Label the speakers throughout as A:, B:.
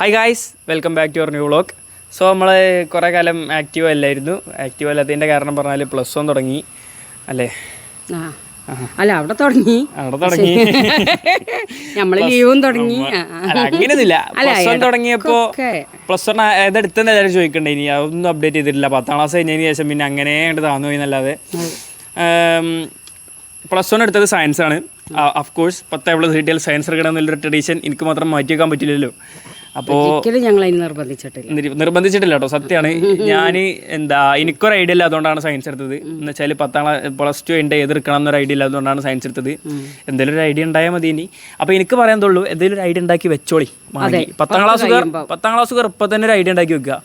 A: Hi guys welcome back to your new vlog so നമ്മൾ കുറേ കാലം ആക്റ്റീവ് അല്ലായിരുന്നു. ആക്റ്റീവ് അല്ലാത്തതിന്റെ കാരണം പറഞ്ഞാൽ പ്ലസ് വൺ തുടങ്ങി. അല്ലേ?
B: അല്ല അവിടെ തുടങ്ങി.
A: അവിടെ തുടങ്ങി.
B: നമ്മൾ ലീവും തുടങ്ങി.
A: അങ്ങനെയൊന്നുമില്ല. പ്ലസ് വൺ
B: തുടങ്ങിയപ്പോ.
A: പ്ലസ് വൺ ഏതെടുത്തെന്ന് എല്ലാവരും ചോദിക്കണ്ടേ ഇനി അതൊന്നും അപ്ഡേറ്റ് ചെയ്തിട്ടില്ല. പത്താം ക്ലാസ് കഴിഞ്ഞതിന് ശേഷം പിന്നെ അങ്ങനെ അങ്ങോട്ട് താന്നു പോയി എന്നല്ലാതെ. പ്ലസ് വൺ എടുത്തത് സയൻസ് ആണ്. അഫ് കോഴ്സ് പത്ത് എവിടെ കിട്ടിയാൽ സയൻസ് എടുക്കണം എന്നുള്ളൊരു ട്രഡീഷൻ എനിക്ക് മാത്രം മാറ്റി വെക്കാൻ പറ്റില്ലല്ലോ. അപ്പോൾ
B: ഞങ്ങൾ നിർബന്ധിച്ചിട്ടില്ല.
A: നിർബന്ധിച്ചിട്ടില്ല കേട്ടോ. സത്യമാണ് ഞാൻ എന്താ എനിക്കൊരു ഐഡിയ ഇല്ല അതുകൊണ്ടാണ് സയൻസ് എടുത്തത്. എന്ന് വെച്ചാൽ പത്താം ക്ലാസ് പ്ലസ് ടു എന്റെ എതിർക്കണം എന്നൊരു ഐഡിയ ഇല്ല അതുകൊണ്ടാണ് സയൻസ് എടുത്തത് എന്തെങ്കിലും ഒരു ഐഡിയ ഉണ്ടായാൽ മതി ഇനി. അപ്പൊ എനിക്ക് പറയാൻ എന്തെങ്കിലും ഒരു ഐഡിയ ഉണ്ടാക്കി വെച്ചോളി പത്താം ക്ലാസ്സുകാർ പത്താം ക്ലാസ്സുകാർ ഇപ്പൊ തന്നെ ഒരു ഐഡിയ ഉണ്ടാക്കി വെക്കുക.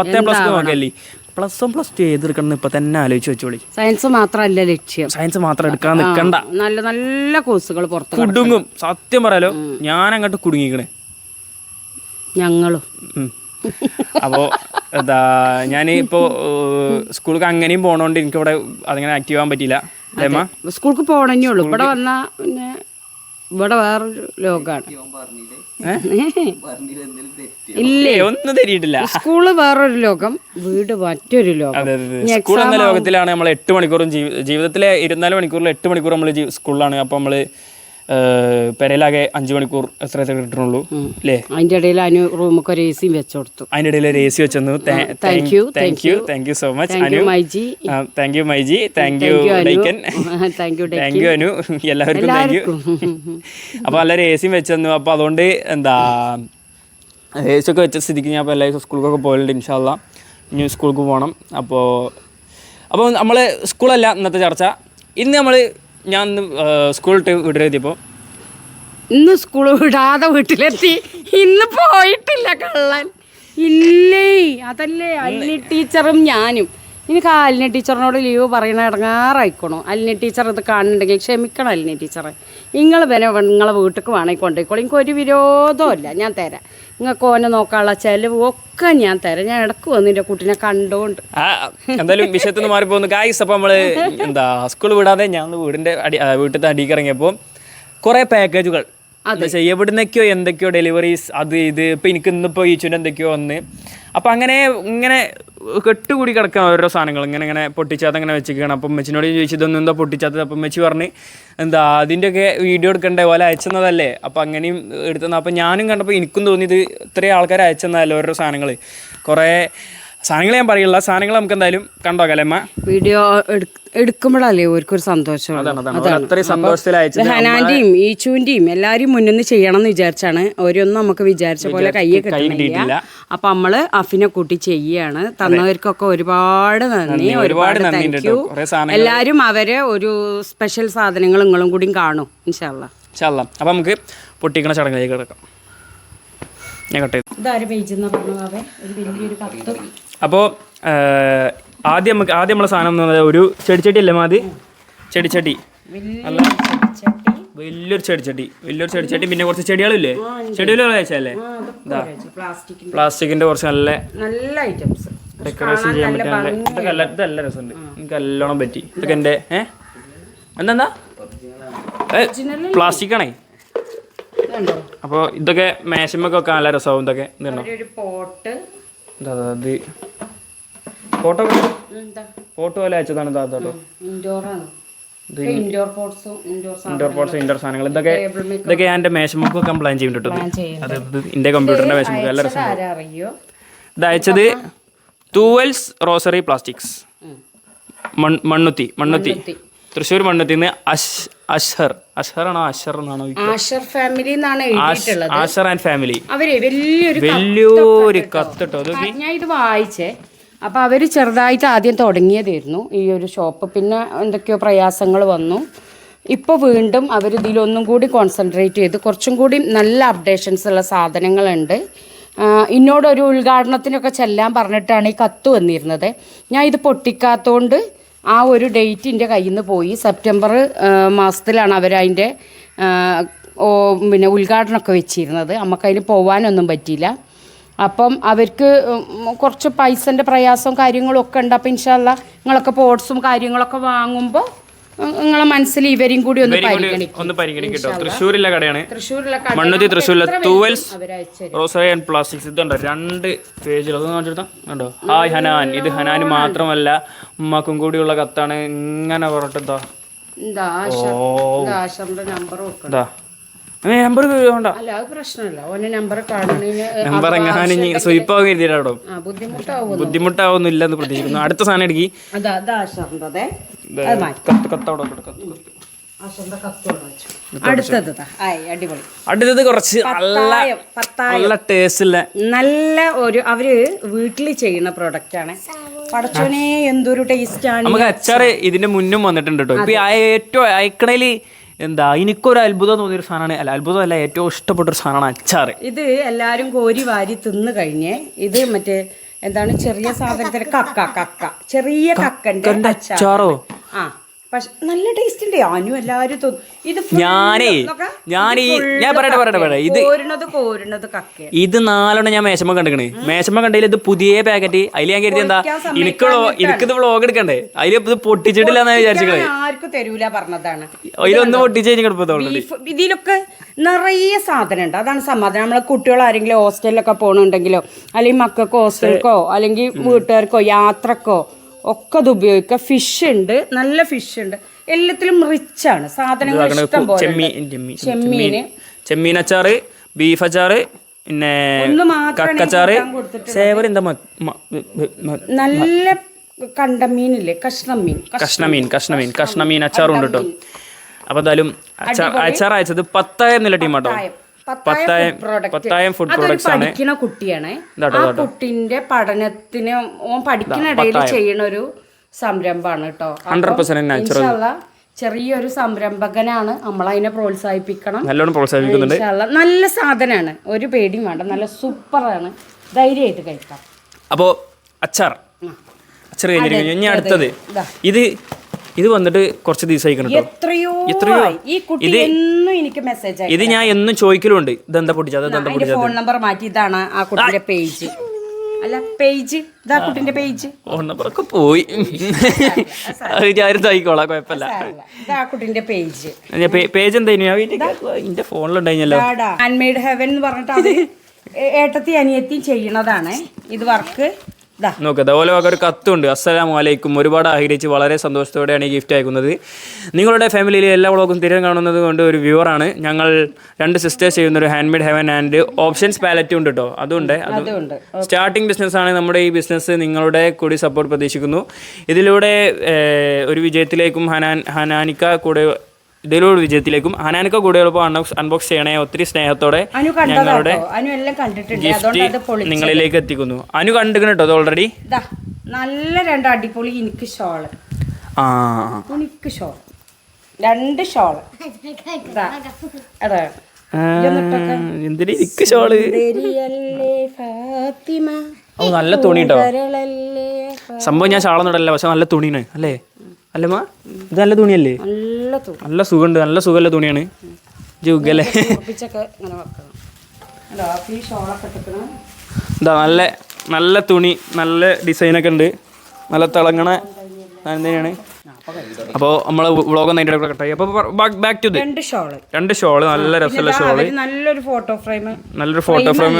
A: പത്താം പ്ലസ് ടു നോക്കിയല്ലേ പ്ലസ് വൺ പ്ലസ് ടു ഏതെടുക്കണം എന്ന് ഇപ്പൊ തന്നെ ആലോചിച്ച് വെച്ചോളി.
B: സയൻസ് മാത്രമല്ല ലക്ഷ്യം.
A: സയൻസ് മാത്രം എടുക്കാൻ നിൽക്കണ്ട.
B: നല്ല നല്ല കോഴ്സുകൾ പുറത്ത്
A: കുടുങ്ങും. സത്യം പറയാലോ ഞാൻ അങ്ങോട്ട് കുടുങ്ങിക്കണേ.
B: ഞങ്ങളും.
A: അപ്പോൾ അപ്പോ എന്താ ഞാൻ ഇപ്പോൾ സ്കൂൾക്ക് അങ്ങനെയും പോണോണ്ട് എനിക്ക് ഇവിടെ അങ്ങനെ ആക്റ്റീവ് ആവാൻ പറ്റിയില്ല.
B: സ്കൂൾക്ക് പോകണേ ഉള്ളൂ. ഇവിടെ വന്നാ പിന്നെ ഇവിടെ വേറൊരു ലോകമാണ് ഇല്ലേ?
A: ഒന്നും തരിയിട്ടില്ല
B: സ്കൂൾ വേറൊരു ലോകം വീട് മറ്റൊരു ലോകം.
A: അതെ അതെ അതെ. സ്കൂൾ എന്ന ലോകത്തിലാണ് നമ്മൾ എട്ട് മണിക്കൂറും ജീവി- ജീവിതത്തിലെ ഇരുപത്തിനാല് മണിക്കൂറിൽ എട്ട് മണിക്കൂർ നമ്മൾ സ്കൂളിലാണ്. അപ്പോൾ നമ്മൾ പെരയിലാകെ അഞ്ചു മണിക്കൂർ എത്ര കിട്ടണുള്ളൂ അല്ലേ
B: അതിന്റെ ഇടയിൽ അനു റൂമൊക്കെ ഒരു എ സിയും വെച്ചു കൊടുത്തു
A: അതിന്റെ ഇടയിൽ ഒരു എ സി വെച്ചു
B: thank you
A: thank you thank you so much Anu.
B: MyG.
A: Thank you myG. Thank you Daikin
B: thank you
A: thank you Anu. എല്ലാവർക്കും താങ്ക് യു അപ്പോൾ നല്ലൊരു എ സിയും വെച്ചു അപ്പോൾ അതുകൊണ്ട് എന്താ എ സി ഒക്കെ വെച്ച സ്ഥിതിക്ക് ഞാൻ ഇപ്പോൾ എല്ലാ സ്കൂളിലൊക്കെ പോയിട്ടുണ്ട് ഇൻഷാല്ല ഇനി സ്കൂൾക്ക് പോകണം. അപ്പോൾ അപ്പോൾ നമ്മൾ സ്കൂളല്ല ഇന്നത്തെ ചർച്ച. ഇന്ന് നമ്മൾ ഞാൻ ഇന്ന് വീട്ടിലെത്തിയപ്പോൾ
B: ഇന്ന് സ്കൂൾ വിടാതെ വീട്ടിലെത്തി. ഇന്ന് പോയിട്ടില്ല കള്ളൻ. ഇല്ലേ? അതല്ലേ അല്ലി ടീച്ചറും ഞാനും. എനിക്ക് ആ അലിനി ടീച്ചറിനോട് ലീവ് പറയണ ഇടങ്ങാറായിക്കണോ. അലിനി ടീച്ചർ ഇത് കാണുന്നുണ്ടെങ്കിൽ ക്ഷമിക്കണം അലിനി ടീച്ചറെ. നിങ്ങൾ പിന്നെ നിങ്ങളെ വീട്ടിലേക്ക് വേണമെങ്കിൽ കൊണ്ടുപോയിക്കോളൂ എനിക്ക് ഒരു വിരോധമില്ല ഞാൻ തരാം. നിങ്ങൾക്ക് ഓനെ നോക്കാനുള്ള ചെലവ് ഒക്കെ ഞാൻ തരാം. ഞാൻ ഇടയ്ക്ക് വന്നു എന്റെ കുട്ടീനെ
A: കണ്ടോണ്ട്. എന്തായാലും വിഷയത്തിൽ നിന്ന് മാറിപ്പോകുന്നു. ഗായ്സ് അപ്പോൾ നമ്മൾ എന്താ സ്കൂൾ വിടാതെ ഞാൻ വീടിന്റെ അടി വീട്ടിലത്തെ അടിക്ക് ഇറങ്ങിയപ്പോൾ കുറേ പാക്കേജുകൾ അത്. എവിടുന്നൊക്കെയോ എന്തൊക്കെയോ ഡെലിവറീസ് അത് ഇത്. ഇപ്പം എനിക്ക് ഇന്നിപ്പോൾ ഈ ചുന എന്തൊക്കെയോ വന്ന്. അപ്പം അങ്ങനെ ഇങ്ങനെ കെട്ടുകൂടി കിടക്കാൻ ഓരോ സാധനങ്ങൾ. ഇങ്ങനെ ഇങ്ങനെ പൊട്ടിച്ചാത്ത അങ്ങനെ വെച്ചിരിക്കണം അപ്പം മെച്ചിനോട് ചോദിച്ചു ഇതൊന്നും എന്താ പൊട്ടിച്ചാത്തത് അപ്പം മെച്ചി പറഞ്ഞ് എന്താ അതിന്റെയൊക്കെ വീഡിയോ എടുക്കണ്ടേ? പോലെ അയച്ചെന്നതല്ലേ? അപ്പം അങ്ങനെയും എടുത്തത് അപ്പം ഞാനും കണ്ടപ്പോൾ എനിക്കും തോന്നിയത് ഇത്രയും ആൾക്കാർ അയച്ചെന്നതല്ലേ ഓരോ സാധനങ്ങൾ. കുറേ സാധനങ്ങൾ ഞാൻ പറയില്ല സാധനങ്ങൾ നമുക്ക് എന്തായാലും കണ്ടോക്കാം അമ്മ?
B: വീഡിയോ എടുക്കുമ്പോഴല്ലേ ഓർക്കൊരു സന്തോഷം ഹനാന്റെയും ഈച്ചുവിന്റെയും എല്ലാരും മുന്നിൽ നിന്ന് ചെയ്യണം എന്ന് വിചാരിച്ചാണ് ഓരോന്നും നമുക്ക് വിചാരിച്ച പോലെ കയ്യെ കിട്ടുന്നില്ല. അപ്പൊ നമ്മൾ അഫിനെ കൂട്ടി ചെയ്യാണ്. തന്നവർക്കൊക്കെ ഒരുപാട് നന്ദി ഒരുപാട് താങ്ക് യു എല്ലാരും അവരെ ഒരു സ്പെഷ്യൽ സാധനങ്ങൾ നിങ്ങളും കൂടി കാണും ഇൻഷാല്ല
A: അപ്പം നമുക്ക് പൊട്ടിക്കണ ചടങ്ങിലേക്ക് കിടക്കാം. ഞാൻ കട്ട് ചെയ്തു
B: ഇതാര് പേജ് എന്ന് പറഞ്ഞാവേ ഒരു വലിയൊരു കത്ത്.
A: അപ്പോൾ ആദ്യം നമുക്ക് ആദ്യം നമ്മളെ സാധനം എന്ന് പറഞ്ഞാൽ ഒരു ചെടിച്ചട്ടി അല്ലേ മാതി? ചെടിച്ചട്ടി.
B: ചെടിച്ചട്ടി.
A: വലിയൊരു ചെടിച്ചട്ടി. വലിയൊരു ചെടിച്ചട്ടി. പിന്നെ കുറച്ച് ചെടികളില്ലേ ചെടികൾ
B: കുറച്ച് പ്ലാസ്റ്റിക്കിന്റെ
A: കുറച്ച് നല്ല
B: നല്ല ഐറ്റംസ്.
A: ഡെക്കറേഷൻ ചെയ്യാൻ പറ്റിയ നല്ല ഇതൊക്കെ നല്ല നല്ല രസമുണ്ട്. എനിക്ക് നല്ലോണം പറ്റി. ഇതൊക്കെ എന്റെ ഏ? എന്താ പ്ലാസ്റ്റിക് ആണേ
B: അപ്പൊ
A: അപ്പോൾ ഇതൊക്കെ മേശമൊക്കെ വെക്കാൻ നല്ല രസമാവും ഇതൊക്കെ.
B: പോട്ട്
A: ഇതാ, ഫോട്ടോ ഫോട്ടോ പോലെ അയച്ചതാണ് കേട്ടോ
B: ഇൻഡോർ പോട്ട്സും ഇൻഡോർ
A: സാധനങ്ങൾ ഇതൊക്കെ ഇതൊക്കെ ഞാൻ എന്റെ മേശമുക്ക് കംപ്ലൈൻ പ്ലാൻ ചെയ്യുന്നുണ്ട് കേട്ടോ
B: ചെയ്യുന്നത്
A: അത് ഇത് എന്റെ കമ്പ്യൂട്ടറിന്റെ മേശമൊക്കെ നല്ല രസം. ഇത് അയച്ചത് തൂവൽസ് റോസറി പ്ലാസ്റ്റിക്സ് മൺ മണ്ണുത്തി മണ്ണുത്തി. തൃശ്ശൂർ മണ്ണുത്തിന്ന് അഷ് അഷ്ഹർ ആണോ അഷർ എന്നാണോ
B: ആഷർ ഫാമിലി എന്നാണ് എഴുതിയിട്ടുള്ളത്.
A: ആഷർ ആൻഡ് ഫാമിലി
B: അവർ വലിയൊരു
A: വലിയൊരു കത്തിട്ടോ
B: ഞാൻ ഇത് വായിച്ചേ. അപ്പൊ അവർ ചെറുതായിട്ട് ആദ്യം തുടങ്ങിയതായിരുന്നു ഈ ഒരു ഷോപ്പ് പിന്നെ എന്തൊക്കെയോ പ്രയാസങ്ങൾ വന്നു. ഇപ്പോൾ വീണ്ടും അവർ ഇതിലൊന്നും കൂടി കോൺസെൻട്രേറ്റ് ചെയ്ത് കുറച്ചും കൂടി നല്ല അപ്ഡേഷൻസ് ഉള്ള സാധനങ്ങളുണ്ട്. ഇന്നോടൊരു ഉദ്ഘാടനത്തിനൊക്കെ ചെല്ലാൻ പറഞ്ഞിട്ടാണ് ഈ കത്ത് വന്നിരുന്നത്. ഞാൻ ഇത് പൊട്ടിക്കാത്തതുകൊണ്ട് ആ ഒരു ഡേറ്റ് എന്റെ കയ്യിൽ നിന്ന് പോയി സെപ്റ്റംബർ മാസത്തിലാണ് അവരതിന്റെ പിന്നെ ഉദ്ഘാടനമൊക്കെ വെച്ചിരുന്നത്. നമുക്കതിന് പോകാനൊന്നും പറ്റിയില്ല. അപ്പം അവർക്ക് കുറച്ച് പൈസന്റെ പ്രയാസവും കാര്യങ്ങളൊക്കെ ഉണ്ട്. അപ്പം ഇൻഷാല്ല നിങ്ങളൊക്കെ പോർട്സും കാര്യങ്ങളൊക്കെ വാങ്ങുമ്പോൾ നിങ്ങളെ മനസ്സിൽ ഇവരും കൂടി ഒന്ന് പരിഗണിക്കും.
A: ഒന്ന് പരിഗണിക്കട്ടോ കേട്ടോ. തൃശ്ശൂരിലെ കടയാണ്.
B: തൃശ്ശൂരിലെ
A: മണ്ണുത്തി തൃശ്ശൂരിലെ തൂവൽസ് റോസറി ആൻഡ് പ്ലാസ്റ്റിക്സ് ഇതുണ്ടോ രണ്ട് പേജിൽ അത് കാണിച്ചെടുത്താ കണ്ടോ? ഹായ് ഹനാൻ. ഇത് ഹനാൻ മാത്രമല്ല ഉമ്മക്കും കൂടിയുള്ള കത്താണ്. ഇങ്ങനെ പറഞ്ഞിട്ടെന്താ
B: എന്താ? നമ്പർ
A: ഇതാ നമ്പർ വേണ്ട.
B: അല്ല അത് പ്രശ്നമല്ല. ഓനെ നമ്പർ
A: നമ്പർ എങ്ങാനും സ്വീപ്പാവും എഴുതിയിട്ടോ
B: ആ ബുദ്ധിമുട്ടാവും
A: ബുദ്ധിമുട്ടാവുന്നില്ല എന്ന് പ്രതീക്ഷിക്കുന്നു. അടുത്ത സാധനം എടുക്കി.
B: അടുത്തത്
A: കുറച്ച് നല്ല നല്ല ടേസ്റ്റില്ല
B: നല്ല ഒരു അവർ വീട്ടിൽ ചെയ്യുന്ന പ്രോഡക്റ്റ് ആണ്. പടച്ചോനെ എന്തൊരു ടേസ്റ്റ് ആണ്.
A: നമുക്ക് അച്ചാറ് ഇതിന്റെ മുന്നും വന്നിട്ടുണ്ട് കേട്ടോ ഇപ്പൊ ഏറ്റവും അയക്കണേൽ എന്താ എനിക്കൊരു അത്ഭുതം തോന്നിയൊരു സാധനമാണ് അല്ല അത്ഭുതം അല്ല ഏറ്റവും ഇഷ്ടപ്പെട്ട ഒരു സാധനമാണ് അച്ചാർ
B: ഇത് എല്ലാവരും കോരി വാരി തിന്ന് കഴിഞ്ഞ് ഇത് മറ്റേ എന്താണ് ചെറിയ സാധനത്തിന് കക്ക കക്ക ചെറിയ കക്കന്റെ
A: അച്ചാറോ?
B: ആ. പക്ഷെ നല്ല ടേസ്റ്റ് ഉണ്ട്. അനു എല്ലാരും ഇത്
A: ഞാനേ. ഞാൻ ഈ ഞാൻ പറയട്ടെ പറയട്ടെ പറയട്ടെ. ഇത്
B: കോരുന്നത് കോരുന്നത് കക്ക
A: ഇത് നാലെണ്ണം ഞാൻ മേശമ്മ കണ്ടിക്കണേ. മേശമ്മ കണ്ടതിൽ ഇത് പുതിയ പാക്കറ്റ് അതിൽ ഞാൻ കരുതി എന്താ എനിക്ക് എനിക്കിത് വ്ളോഗ് എടുക്കണ്ടേ? അതിൽ ഇത് പൊട്ടിച്ചിട്ടില്ല എന്നാ
B: വിചാരിച്ചത് ആർക്കും തരൂല പറഞ്ഞതാണ്.
A: അതിലൊന്ന് പൊട്ടിച്ച് കഴിഞ്ഞ് കിടപ്പത്തോളൂ
B: ഇതിലൊക്കെ നിറയെ സാധനം ഉണ്ട്. അതാണ് സമാധാനം. നമ്മളെ കുട്ടികൾ ആരെങ്കിലും ഹോസ്റ്റലിലൊക്കെ പോകണുണ്ടെങ്കിലോ അല്ലെങ്കിൽ മക്കൾക്കോ ഹോസ്റ്റലിലേക്കോ അല്ലെങ്കിൽ വീട്ടുകാർക്കോ യാത്രക്കോ ഒക്കെ അത് ഉപയോഗിക്കാം. ഫിഷ് ഉണ്ട്. നല്ല ഫിഷ് ഉണ്ട്. എല്ലാത്തിലും റിച്ച് ആണ്. സാധനങ്ങൾ ഇഷ്ടം പോലെ ചെമ്മീന്
A: ചെമ്മീൻ. അച്ചാറ് ബീഫ് അച്ചാറ് പിന്നെ കക്കച്ചാറ് സേവർ എന്താ
B: നല്ല കണ്ടമീനില്ലേ കഷ്ണമീൻ
A: കഷ്ണമീൻ കഷ്ണമീൻ കഷ്ണമീൻ അച്ചാറും ഉണ്ട് കേട്ടോ അപ്പൊ എന്തായാലും അച്ചാർ അച്ചാർ അയച്ചത് പത്തായം എന്നുള്ള ടീം കേട്ടോ പത്തായം പത്തായം ഫുഡ്
B: പ്രൊഡക്റ്റ്
A: പ്രോഡക്ട്സ് ആണ്.
B: പഠിക്കുന്ന കുട്ടിയാണ്. ആ കുട്ടിന്റെ പഠനത്തിന് ഓൻ പഠിക്കുന്ന ഇടയിൽ ചെയ്യണ ഒരു സംരംഭമാണ് കേട്ടോ.
A: ഹൺഡ്രഡ് പെർസെന്റ് നാച്ചുറൽ
B: ചെറിയൊരു സംരംഭകനാണ് നമ്മൾ അതിനെ പ്രോത്സാഹിപ്പിക്കണം.
A: നല്ലോണം പ്രോത്സാഹിപ്പിക്കുന്നുണ്ട്.
B: നല്ല സാധനമാണ് ഒരു പേടിയും വേണ്ട നല്ല സൂപ്പറാണ്. ധൈര്യമായിട്ട് കഴിക്കാം.
A: അപ്പോ അച്ചാർ. അച്ചാർ കഴിഞ്ഞിരിക്കുന്നു. ഇനി അടുത്തത്.
B: ഇതാ.
A: ഇത് വന്നിട്ട് കുറച്ച് ദിവസമായി കേട്ടോ
B: എത്രയോ
A: എത്രയോ?
B: ഈ കുട്ടി എന്നും എനിക്ക് മെസ്സേജ്
A: ഇത് ഞാൻ എന്നും ചോദിക്കലുണ്ട്. ദന്ത പൊട്ടിച്ചത്
B: ദന്ത
A: പൊട്ടിച്ചത്
B: ഫോൺ നമ്പർ മാറ്റി ഇതാണ് ആ കുട്ടിയുടെ പേജ് അല്ല പേജ് ഇതാ കുട്ടിന്റെ പേജ്
A: ഫോൺ നമ്പറൊക്കെ പോയി. ഞാൻ തയ്ക്കോളാം കുഴപ്പമില്ല.
B: ഇതാ കുട്ടിന്റെ പേജ്
A: പേജ് എന്തായിരുന്നു ഫോണിലുണ്ടായില്ലോ
B: ഹാൻഡ് മെയ്ഡ് ഹെവൻ എന്ന് പറഞ്ഞിട്ട് ഏട്ടത്തി അനിയത്തി ചെയ്യണതാണ്. ഇത് വർക്ക്
A: നോക്ക് അതുപോലെ ഒരു കത്തുണ്ട്. അസ്സലാമു അലൈക്കും ഒരുപാട് ആഗ്രഹിച്ച് വളരെ സന്തോഷത്തോടെയാണ് ഈ ഗിഫ്റ്റ് അയക്കുന്നത്. നിങ്ങളുടെ ഫാമിലിയിലെ എല്ലാ വ്ളോഗും തിരം കാണുന്നത് കൊണ്ട് ഒരു വ്യൂവറാണ് ഞങ്ങൾ രണ്ട് സിസ്റ്റേഴ്സ് ചെയ്യുന്ന ഒരു hand made heaven and options പാലറ്റും ഉണ്ട് കേട്ടോ അതുണ്ട്. അത് സ്റ്റാർട്ടിംഗ് ബിസിനസ് ആണ് നമ്മുടെ ഈ ബിസിനസ് നിങ്ങളുടെ കൂടി സപ്പോർട്ട് പ്രതീക്ഷിക്കുന്നു. ഇതിലൂടെ ഒരു വിജയത്തിലേക്കും ഹനാൻ ഹനാനിക്ക കൂടെ ഇതിലൂടെ വിജയത്തിലേക്കും. ഹനാനിക്ക കൂടെ എളുപ്പം അൺബോക്സ് ചെയ്യണേ ഒത്തിരി സ്നേഹത്തോടെ
B: അനു ഗിഫ്റ്റ്
A: നിങ്ങളിലേക്ക് എത്തിക്കുന്നു. അനു കണ്ടിരിക്കണം കേട്ടോ അത് ഓൾറെഡി
B: നല്ല രണ്ട് അടിപൊളി എനിക്ക് ഷോൾ
A: ആ.
B: എനിക്ക് ഷോൾ. രണ്ട് ഷോൾ അതെ
A: എന്തിനാ
B: ഷോൾ
A: ഓ നല്ല തുണി കേട്ടോ സംഭവം ഞാൻ ഷാളൊന്നും ഇടല്ല പക്ഷെ നല്ല തുണിയാണ് അല്ലേ? അല്ലമ്മ? ഇത് നല്ല തുണിയല്ലേ?
B: നല്ല തുണി.
A: നല്ല സുഖമുണ്ട്. നല്ല സുഖമല്ല തുണിയാണ്. ജുഗല്ലേ ഇതാ നല്ല നല്ല തുണി നല്ല ഡിസൈനൊക്കെ ഉണ്ട്. നല്ല തിളങ്ങണ തന്നെയാണ്. അപ്പോൾ നമ്മൾ വ്ളോഗ് ഒന്ന് അതിന്റെ കട്ടായി. അപ്പോൾ ബാക്ക് ടു
B: രണ്ട് ഷോൾ.
A: രണ്ട് ഷോൾ നല്ല രസമുള്ള
B: ഷോൾ. നല്ലൊരു ഫോട്ടോ ഫ്രെയിം
A: നല്ലൊരു photo frame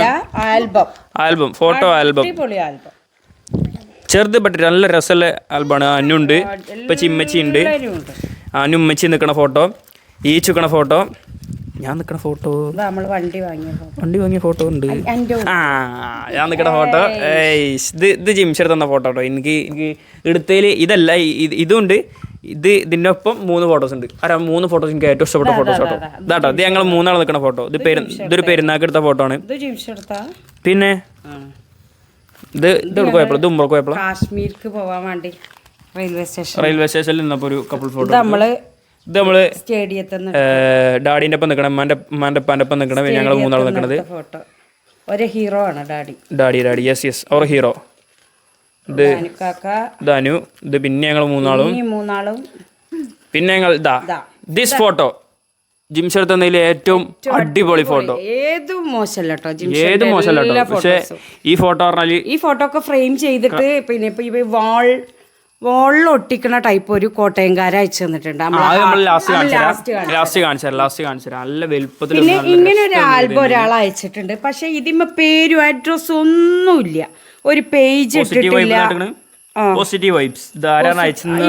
B: album
A: album photo album
B: album
A: ചെറുത് ബട്ട് നല്ല രസമുള്ള ആൽബമാണ് അനുണ്ട് ഇപ്പം ചിമ്മച്ചി ഉണ്ട്
B: അനുമ്മച്ചി ഉണ്ട്.
A: അനു ഉമ്മച്ചി നിൽക്കണ ഫോട്ടോ ഈ ചുക്കണ ഫോട്ടോ ഞാൻ നിൽക്കണ ഫോട്ടോ
B: വണ്ടി വാങ്ങിയ
A: ഫോട്ടോ ഉണ്ട്. ആ ഞാൻ നിൽക്കണ ഫോട്ടോ ഇത് ഇത് ജിംഷർ തന്ന ഫോട്ടോ കേട്ടോ എനിക്ക് എനിക്ക് എടുത്തതിൽ ഇതല്ല ഇതും ഇതുണ്ട് ഇത് ഇതിന്റെ ഒപ്പം മൂന്ന് ഫോട്ടോസ് ഉണ്ട്. ആരാ മൂന്ന് ഫോട്ടോസ് എനിക്ക് ഏറ്റവും ഇഷ്ടപ്പെട്ട ഫോട്ടോസ് കേട്ടോ ഇതാട്ടോ. ഇത് ഞങ്ങൾ മൂന്നാൾ നിൽക്കണ ഫോട്ടോ ഇത് പെരു ഇതൊരു പെരുന്നാൾക്ക് എടുത്ത ഫോട്ടോ ആണ്. പിന്നെ? ഇത് ഇത് പോയപ്പോൾ ഇത് ഉമ്മർക്ക് പോയപ്പോൾ
B: കാശ്മീർക്ക് വേണ്ടി റെയിൽവേ സ്റ്റേഷൻ
A: റെയിൽവേ സ്റ്റേഷനിൽ നിന്നപ്പോൾ ഒരു കപ്പിൾ ഫോട്ടോ
B: നമ്മൾ
A: ഇത് നമ്മൾ
B: സ്റ്റേഡിയത്തിൽ
A: ഡാഡിന്റെ ഒപ്പം നിൽക്കണം മാന്റെ മാന്റെ അപ്പാന്റെ ഒപ്പം നിൽക്കണം ഞങ്ങൾ മൂന്നാൾ നിൽക്കണത്
B: ഫോട്ടോ ഒരു ഹീറോ ആണ് daddy.
A: Daddy daddy. Yes yes അവർ ഹീറോ ഇത് ധനു ഇത് പിന്നെ ഞങ്ങൾ മൂന്നാളും.
B: മൂന്നാളും.
A: പിന്നെ ഞങ്ങൾ. ദിസ് ഫോട്ടോ ജിംസ് എടുത്തതിൽ ഏറ്റവും അടിപൊളി ഫോട്ടോ.
B: ഏത് മോശമല്ല കേട്ടോ
A: ഏത് മോശമല്ല കേട്ടോ പക്ഷേ ഈ ഫോട്ടോ പറഞ്ഞാൽ
B: ഈ ഫോട്ടോ ഒക്കെ ഫ്രെയിം ചെയ്തിട്ട് പിന്നെ ഇപ്പൊ വാൾ വാളിൽ ഒട്ടിക്കുന്ന ടൈപ്പ് ഒരു കോട്ടയംകാര അയച്ചു തന്നിട്ടുണ്ട്.
A: ലാസ്റ്റ് കാണിച്ചു ലാസ്റ്റ് കാണിച്ചു നല്ല വലുപ്പത്തിൽ
B: പിന്നെ ഇങ്ങനെ ഒരു ആൽബം ഒരാൾ അയച്ചിട്ടുണ്ട്. പക്ഷെ ഇതിമ്മ പേരും അഡ്രസ്സും ഒന്നുമില്ല. ഒരു പേജ് ഇട്ടിട്ടില്ല.
A: പോസിറ്റീവ് വൈബ്സ്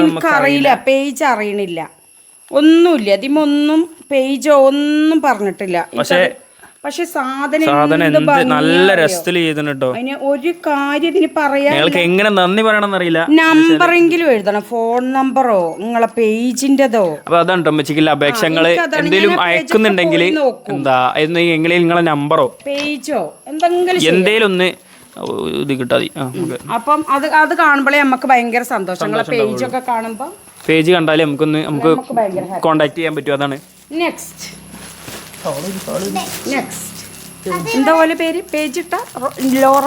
B: എനിക്കറിയില്ല പേജ് അറിയണില്ല. ഒന്നുമില്ല. ഇതിമൊന്നും പേജോ ഒന്നും പറഞ്ഞിട്ടില്ല.
A: പക്ഷേ
B: പക്ഷെ സാധനം
A: നല്ല? രസത്തിൽ ചെയ്തിട്ടുണ്ട് കേട്ടോ
B: അതിന് ഒരു കാര്യം ഇതിന് പറയാൻ
A: എങ്ങനെ നന്ദി പറയണം അറിയില്ല
B: നമ്പറെങ്കിലും എഴുതണം. ഫോൺ നമ്പറോ നിങ്ങളെ പേജിന്റെതോ
A: അപ്പൊ അതാണ് കേട്ടോ അമ്മച്ചിക്കുള്ള എന്തെങ്കിലും അയക്കുന്നുണ്ടെങ്കിൽ എന്താ നിങ്ങളെ നമ്പറോ?
B: പേജോ എന്തെങ്കിലും എന്തെങ്കിലും
A: എന്തേലും ഒന്ന് ഇത് കിട്ടാ മതി ആ ഓക്കെ
B: അപ്പം അത് അത് കാണുമ്പോഴേ നമുക്ക് ഭയങ്കര സന്തോഷം. നിങ്ങളെ പേജൊക്കെ കാണുമ്പോൾ
A: പേജ് കണ്ടാലേ നമുക്കൊന്ന് നമുക്ക് കോണ്ടാക്ട് ചെയ്യാൻ പറ്റും അതാണ്.
B: നെക്സ്റ്റ് നെക്സ്റ്റ് എന്താ പോലെ പേര്? പേജ് ഇട്ട Laura?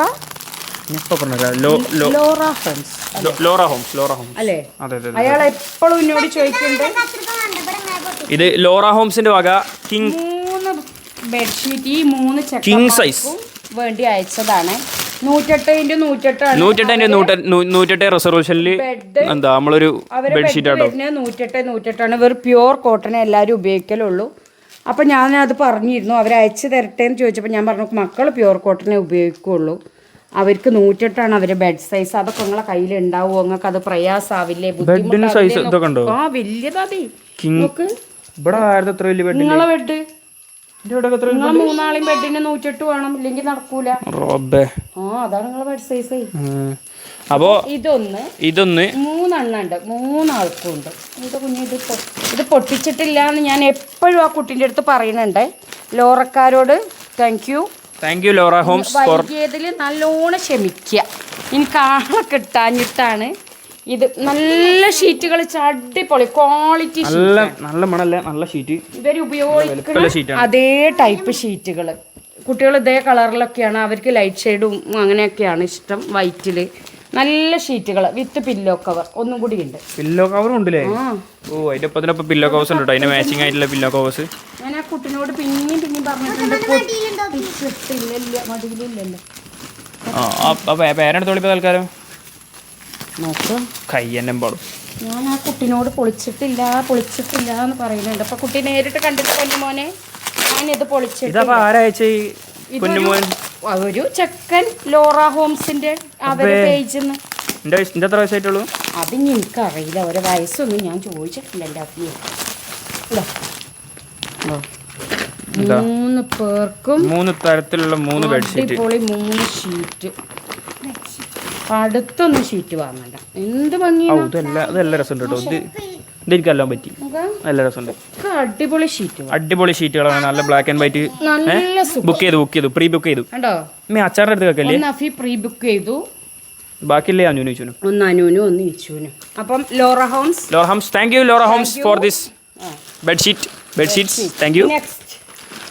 B: Laura
A: Homes Laura Homes.
B: അല്ലേ?
A: അതെ അതെ.
B: അയാൾ എപ്പോഴും എന്നോട് ചോദിക്കുന്നുണ്ട്.
A: ഇത് ലോറ ഹോംസിന്റെ വക. കിങ്
B: മൂന്ന് ബെഡ്ഷീറ്റ് ഈ മൂന്ന്
A: കിങ്
B: സൈസ് വേണ്ടി അയച്ചതാണ്. നൂറ്റെട്ട് ഇന്റു നൂറ്റെട്ടാണ്
A: നൂറ്റെട്ടിന്റെ നൂറ്റ നൂ- നൂറ്റെട്ട് റിസർവേഷനിൽ എന്താ നമ്മളൊരു ബെഡ്ഷീറ്റ് ആട്ടോ.
B: നൂറ്റെട്ട് നൂറ്റെട്ടാണ് വെറും പ്യുവർ കോട്ടൺ എല്ലാവരും ഉപയോഗിക്കലുള്ളൂ. അപ്പോൾ ഞാൻ അത് പറഞ്ഞിരുന്നു. അവർ അയച്ചു തരട്ടെ എന്ന് ചോദിച്ചപ്പോൾ ഞാൻ പറഞ്ഞു മക്കൾ പ്യുവർ കോട്ടനെ ഉപയോഗിക്കുള്ളൂ. അവർക്ക് നൂറ്റെട്ടാണ് അവരെ ബെഡ് സൈസ് അതൊക്കെ നിങ്ങളെ കയ്യിൽ ഉണ്ടാവുമോ നിങ്ങൾക്ക് അത് പ്രയാസാവില്ലേ?
A: ഉണ്ടോ
B: ആ
A: വലിയതാ
B: നിങ്ങളെ ബെഡ് നിങ്ങളെ മൂന്നാളും ബെഡിന് നൂറ്റെട്ട് വേണം ഇല്ലെങ്കിൽ നടക്കൂല.
A: റബ്ബേ.
B: ആ അതാണ് നിങ്ങളെ ബെഡ് സൈസ്.
A: അപ്പോ
B: ഇതൊന്ന്
A: ഇതൊന്ന്
B: മൂന്നെണ്ണുണ്ട് മൂന്നാൾക്കും ഉണ്ട്. ഇത് കുഞ്ഞ് ഇത് ഇത് പൊട്ടിച്ചിട്ടില്ല എന്ന് ഞാൻ എപ്പോഴും ആ കുട്ടീന്റെ അടുത്ത് പറയുന്നുണ്ട്. ലോറക്കാരോട് thank you
A: thank you Laura Homes for
B: വൈകിയതിൽ നല്ലോണം ക്ഷമിക്കുക എനിക്ക് ആളെ കിട്ടാഞ്ഞിട്ടാണ് ഇത് നല്ല ഷീറ്റുകൾ അടിപൊളി ക്വാളിറ്റി
A: നല്ല നല്ല മണല്ല? നല്ല ഷീറ്റ്.
B: ഇവർ
A: വലിപ്പമുള്ള
B: ഉപയോഗിക്കുന്ന. അതേ ടൈപ്പ് ഷീറ്റുകൾ. കുട്ടികൾ ഇതേ കളറിലൊക്കെയാണ്. അവർക്ക് ലൈറ്റ് ഷെയ്ഡും അങ്ങനെയൊക്കെയാണ് ഇഷ്ടം വൈറ്റിൽ നല്ല ഷീറ്റുകൾ വിത്ത് പില്ലോ കവർ ഒന്നും കൂടി ഉണ്ട്.
A: പില്ലോ കവറും ഉണ്ടല്ലേ? ഓ അതിന്റെ ഒപ്പത്തിനൊപ്പം പില്ലോ കവേഴ്സ് ഉണ്ട് അതിന്റെ മാച്ചിങ് ആയിട്ടുള്ള പില്ലോ കവേഴ്സ്
B: ഞാൻ ആ കുട്ടിനോട് പിന്നെയും പിന്നെയും പറഞ്ഞിട്ടുണ്ട്
A: ആ പേരെടുത്തോളിപ്പോ തൽക്കാലം
B: നോക്ക്.
A: പാടും.
B: ഞാൻ ആ കുട്ടിനോട് പൊളിച്ചിട്ടില്ല പൊളിച്ചിട്ടില്ല എന്ന് പറയുന്നുണ്ട്. അപ്പൊ കുട്ടി നേരിട്ട് കണ്ടിട്ട് പൊന്നുമോനെ? പൊളിച്ചിട്ട്
A: ആരാഴ്ച ഈ കുഞ്ഞുമോൻ
B: ഒരു ചെക്കൻ ലോറ ഹോംസിന്റെ അവരുടെ പേജിൽ നിന്ന്
A: എത്ര വയസ്സായിട്ടുള്ളൂ?
B: അത് എനിക്കറിയില്ല. ഒരു വയസ്സൊന്നും ഞാൻ ചോദിച്ചിട്ടില്ല എന്റെ അഫിയെ മൂന്ന് പേർക്കും
A: മൂന്ന് തരത്തിലുള്ള മൂന്ന് ബെഡ്ഷീറ്റ്.
B: മൂന്ന് ഷീറ്റ്. അടുത്തൊന്നും ഷീറ്റ് വാങ്ങണ്ട. എന്ത്
A: ഭംഗിയാണ് പറ്റി. നല്ല രസമുണ്ട്.
B: അടിപൊളി ഷീറ്റ്
A: അടിപൊളി ഷീറ്റുകളാണ് നല്ല ബ്ലാക്ക് ആൻഡ് വൈറ്റ്
B: നല്ല
A: ബുക്ക് ചെയ്തു ബുക്ക് ചെയ്തു. പ്രീ ബുക്ക് ചെയ്തു.
B: കണ്ടോ?
A: അച്ചാറിന്റെ അടുത്ത്
B: കേൾക്കല്ലേ? നഫി പ്രീ ബുക്ക് ചെയ്തു.
A: ബാക്കിയില്ലേ അനുനു ചോദിച്ചു
B: ഒന്ന് അനുവിനും ഒന്ന് ഇച്ചുവിനും അപ്പം Laura Homes.
A: Laura Homes thank you Laura Homes for this bedsheet bedsheets thank you
B: next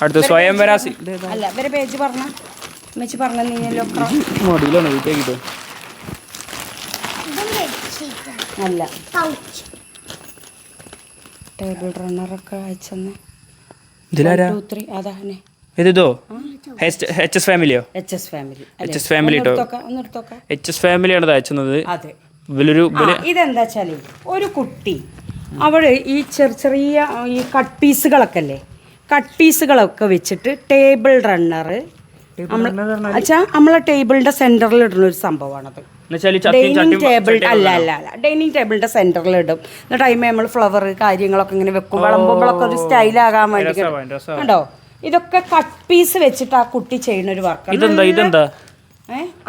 A: അടുത്ത സ്വയം വരാസി.
B: അല്ല ഇവരെ പേജ് പറഞ്ഞ? വെച്ച് പറഞ്ഞ മോഡിലാണ്
A: മടിയിലാണ്? വീട്ടേക്കിട്ടോ
B: അല്ല. ടേബിൾ റണ്ണറൊക്കെ അയച്ചെന്ന്.
A: ഇതിലാരാ?
B: ടു ത്രീ അതാണ്
A: ഇതിതോ? H S ഫാമിലിയോ
B: H S family
A: H S family കേട്ടോ എച്ച് എസ് ഫാമിലിയാണ് ഇത് അയച്ചുന്നത്.
B: അതെ. ഇതെന്താ ഒരു കുട്ടി അവൾ ഈ ചെറിയ ചെറിയ ഈ കട്ട് പീസുകളൊക്കെ അല്ലേ കട്ട് പീസുകളൊക്കെ വെച്ചിട്ട് ടേബിൾ റണ്ണർ അച്ഛാ നമ്മളെ ടേബിളിന്റെ സെന്ററിൽ ഇടുന്ന ഒരു സംഭവമാണത് ഡൈനിങ് ടേബിൾ അല്ല അല്ല അല്ല. ഡൈനിങ് ടേബിളിന്റെ സെന്ററിൽ ഇടും. എന്നിട്ട് അതിന് നമ്മൾ ഫ്ലവർ കാര്യങ്ങളൊക്കെ ഇങ്ങനെ വെക്കും. വിളമ്പുമ്പോഴൊക്കെ ഒരു സ്റ്റൈൽ സ്റ്റൈലാകാൻ വേണ്ടി. കണ്ടോ? ഇതൊക്കെ കട്ട് പീസ് വെച്ചിട്ട് ആ കുട്ടി ചെയ്യുന്ന ഒരു വർക്ക്
A: ഇതെന്താ ഇതെന്താ?